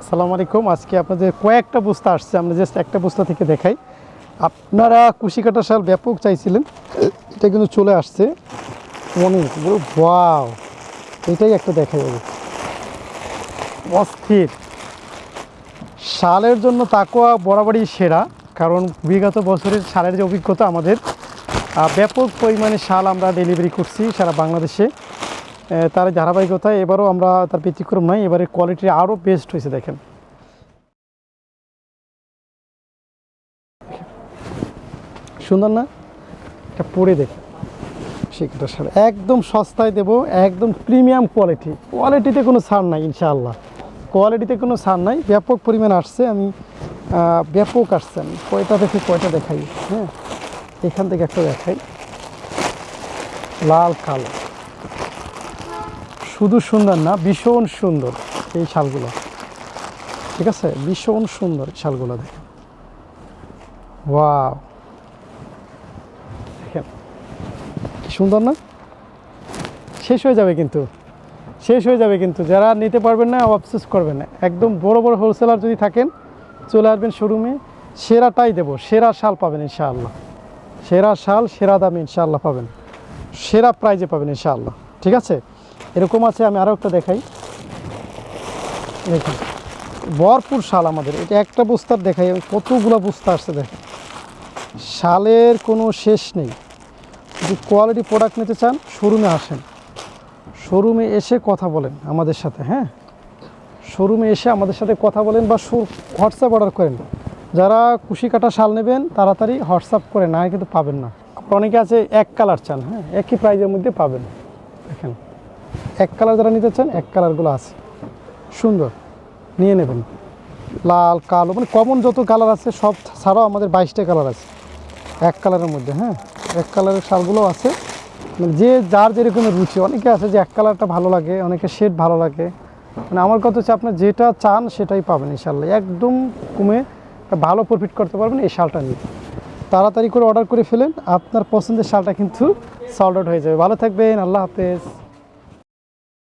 আসসালামু আলাইকুম। আজকে আপনাদের কয়েকটা বস্তা আসছে, আমরা জাস্ট একটা বস্তা থেকে দেখাই। আপনারা কুশি কাটা শাল ব্যাপক চাইছিলেন, এটা কিন্তু চলে আসছে। অনেক ওয়াও এটাই একটা দেখা যাবে অস্থির। শালের জন্য তাকোয়া বরাবরই সেরা, কারণ বিগত বছরের শালের যে অভিজ্ঞতা আমাদের ব্যাপক পরিমাণে শাল আমরা ডেলিভারি করছি সারা বাংলাদেশে। তার ধারাবাহিকতায় এবারও আমরা তার ব্যতিক্রম নয়, এবারে কোয়ালিটি আরও বেস্ট হয়েছে, দেখেন। সুন্দর না? এটা পরে দেখেন সেটা সার একদম সস্তায় দেবো, একদম প্রিমিয়াম কোয়ালিটি কোয়ালিটিতে কোনো ছাড় নাই, ইনশাআল্লাহ। কোয়ালিটিতে কোনো ছাড় নাই। ব্যাপক পরিমাণ আসছে, আমি ব্যাপক আসছে আমি। কয়টা দেখে, কয়টা দেখাই? হ্যাঁ এখান থেকে একটা দেখাই। লাল, কালো। শুধু সুন্দর না, ভীষণ সুন্দর এই শালগুলো। ঠিক আছে? ভীষণ সুন্দর শালগুলো দেখেন। ওয়াও। দেখেন সুন্দর না? শেষ হয়ে যাবে কিন্তু। শেষ হয়ে যাবে কিন্তু। যারা নিতে পারবেন না আফসোস করবেন না। একদম বড় বড় হোলসেলার যদি থাকেন, চলে আসবেন শোরুমে, সেরাটাই দেবো। সেরা শাল পাবেন ইনশাআল্লাহ। সেরা শাল, সেরা দামে ইনশাআল্লাহ পাবেন। সেরা প্রাইজে পাবেন ইনশাআল্লাহ। ঠিক আছে? এরকম আছে, আমি আরও একটা দেখাই। দেখুন, ভরপুর শাল আমাদের। এটা একটা বস্তার দেখাই, কতগুলো বস্তা আসছে দেখেন। শালের কোনো শেষ নেই। যদি কোয়ালিটি প্রোডাক্ট নিতে চান শোরুমে আসেন। শোরুমে এসে কথা বলেন আমাদের সাথে হ্যাঁ? শোরুমে এসে আমাদের সাথে কথা বলেন বা হোয়াটসঅ্যাপ অর্ডার করেন। যারা কুশি কাটা শাল নেবেন, তাড়াতাড়ি হোয়াটসঅ্যাপ করে, না কিন্তু পাবেন না। অনেকে আছে এক কালার চান হ্যাঁ? একই প্রাইজের মধ্যে পাবেন। দেখেন। এক কালার যারা নিতে চান, এক কালারগুলো আছে। সুন্দর। নিয়ে নেবেন। লাল, কালো মানে কমন যত কালার আছে, সব ছাড়াও আমাদের বাইশটা কালার আছে। এক কালারের মধ্যে হ্যাঁ? এক কালারের শালগুলো আছে। মানে যে যার যেরকমের রুচি, অনেকে আছে যে এক কালারটা ভালো লাগে অনেকে শেড ভালো লাগে। মানে আমার কথা হচ্ছে আপনার যেটা চান সেটাই পাবেন এই ইনশাল্লাহ একদম কমে ভালো প্রফিট করতে পারবেন এই শালটা নিয়ে। তাড়াতাড়ি করে অর্ডার করে ফেলেন, আপনার পছন্দের শালটা কিন্তু সল্ড আউট হয়ে যাবে। ভালো থাকবেন, আল্লাহ হাফেজ।